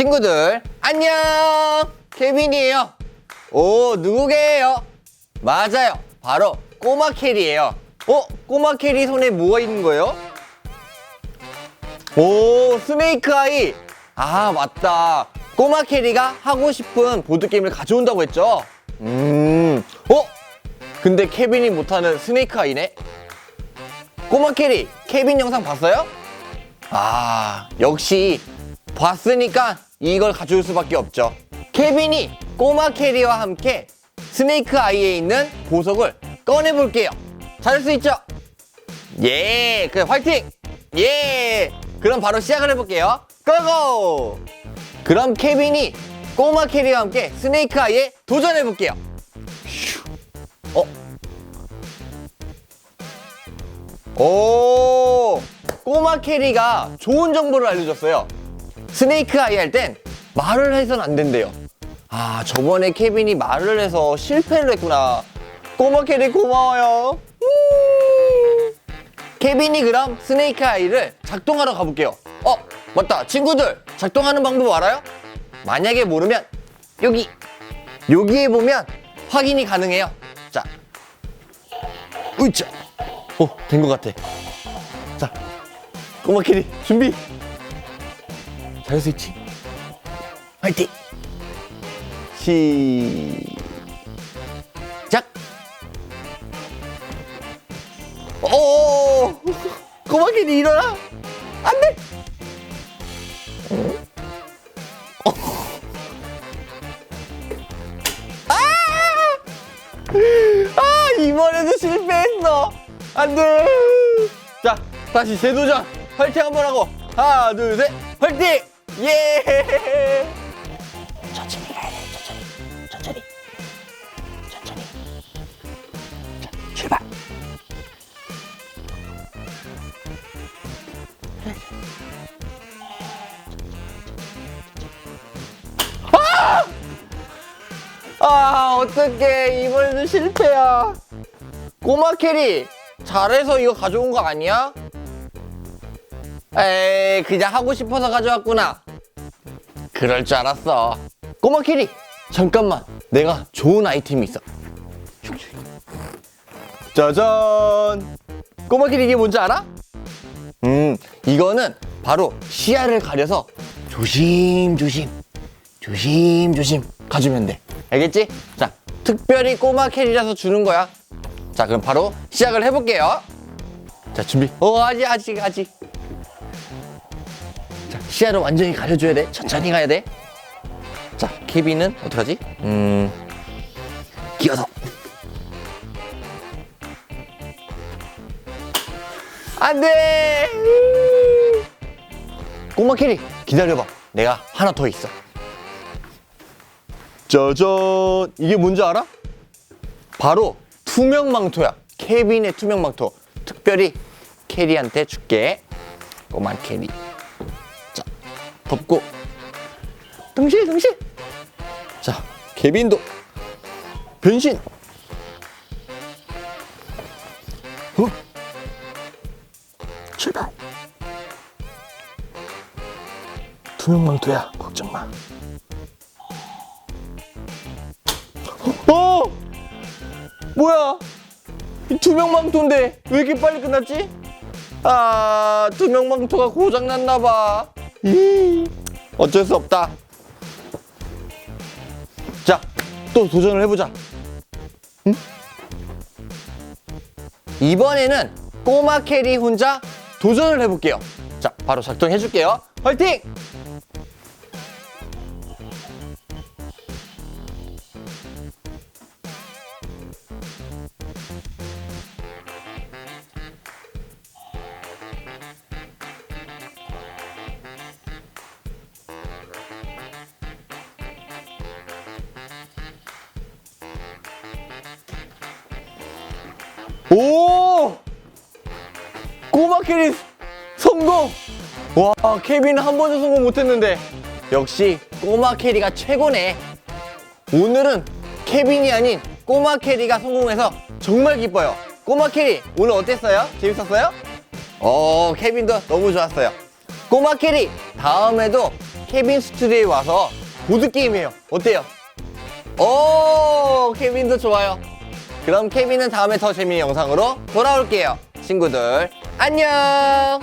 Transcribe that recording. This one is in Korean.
친구들 안녕! 케빈이에요. 오 누구게요? 맞아요. 바로 꼬마 캐리예요. 어 꼬마 캐리 손에 뭐가 있는 거예요? 오 스네이크 아이. 아 맞다. 꼬마 캐리가 하고 싶은 보드게임을 가져온다고 했죠? 음 어? 근데 케빈이 못하는 스네이크 아이네? 꼬마 캐리 케빈 영상 봤어요? 아 역시 봤으니까 이걸 가져올 수밖에 없죠 케빈이 꼬마 캐리와 함께 스네이크 아이에 있는 보석을 꺼내볼게요 잘할 수 있죠? 예, 그래 화이팅! 예, 그럼 바로 시작을 해볼게요. 고고! 그럼 케빈이 꼬마 캐리와 함께 스네이크 아이에 도전해볼게요. 휴. 어? 오, 꼬마 캐리가 좋은 정보를 알려줬어요. 스네이크 아이 할 땐 말을 해선 안 된대요. 아, 저번에 케빈이 말을 해서 실패를 했구나. 꼬마 캐리 고마워요. 음. 케빈이 그럼 스네이크 아이를 작동하러 가볼게요. 어, 맞다. 친구들, 작동하는 방법 알아요? 만약에 모르면 여기, 여기에 보면 확인이 가능해요. 자, 으이차. 어, 된 것 같아. 자, 꼬마 캐리 준비. 잘할 수 있지? 화이팅! 시작! 오! 꼬마 캐리 일어나! 안 돼! 어. 아! 아, 이번에도 실패했어! 안 돼! 자, 다시 재도전! 화이팅 한번 하고! 하나, 둘, 셋! 화이팅! 예! 천천히 가야 돼, 천천히. 천천히. 천천히. 자, 출발! 아 어떡해 이번에도 실패야 꼬마 캐리 잘해서 이거 가져온 거 아니야? 에이 그냥 하고 싶어서 가져왔구나 그럴 줄 알았어 꼬마 캐리 잠깐만 내가 좋은 아이템이 있어 짜잔 꼬마 캐리 이게 뭔지 알아? 음 이거는 바로 시야를 가려서 조심조심 조심조심 가주면 돼. 알겠지? 자, 특별히 꼬마 캐리라서 주는 거야. 자, 그럼 바로 시작을 해볼게요. 자, 준비. 어, 아직, 아직, 아직. 자, 시야를 완전히 가려줘야 돼. 천천히 가야 돼. 자, 케빈은 어떡하지? 음, 기어서. 안 돼! 꼬마 캐리, 기다려봐. 내가 하나 더 있어. 짜잔 이게 뭔지 알아? 바로 투명 망토야 케빈의 투명 망토 특별히 캐리한테 줄게 꼬마 캐리 자 덮고 등실 등실 자 케빈도 변신 어? 출발 투명 망토야 걱정 마 어! 뭐야? 이 투명망토인데 왜 이렇게 빨리 끝났지? 아, 투명망토가 고장났나봐. 이, 어쩔 수 없다. 자, 또 도전을 해보자. 응? 이번에는 꼬마 캐리 혼자 도전을 해볼게요. 자, 바로 작동해줄게요. 화이팅! 오! 꼬마 캐리 성공! 와, 케빈은 한 번도 성공 못했는데 역시 꼬마 캐리가 최고네. 오늘은 케빈이 아닌 꼬마 캐리가 성공해서 정말 기뻐요. 꼬마 캐리 오늘 어땠어요? 재밌었어요? 어, 케빈도 너무 좋았어요. 꼬마 캐리 다음에도 케빈 스튜디오에 와서 보드 게임 해요 어때요? 오 케빈도 좋아요 그럼 케빈은 다음에 더 재미있는 영상으로 돌아올게요. 친구들 안녕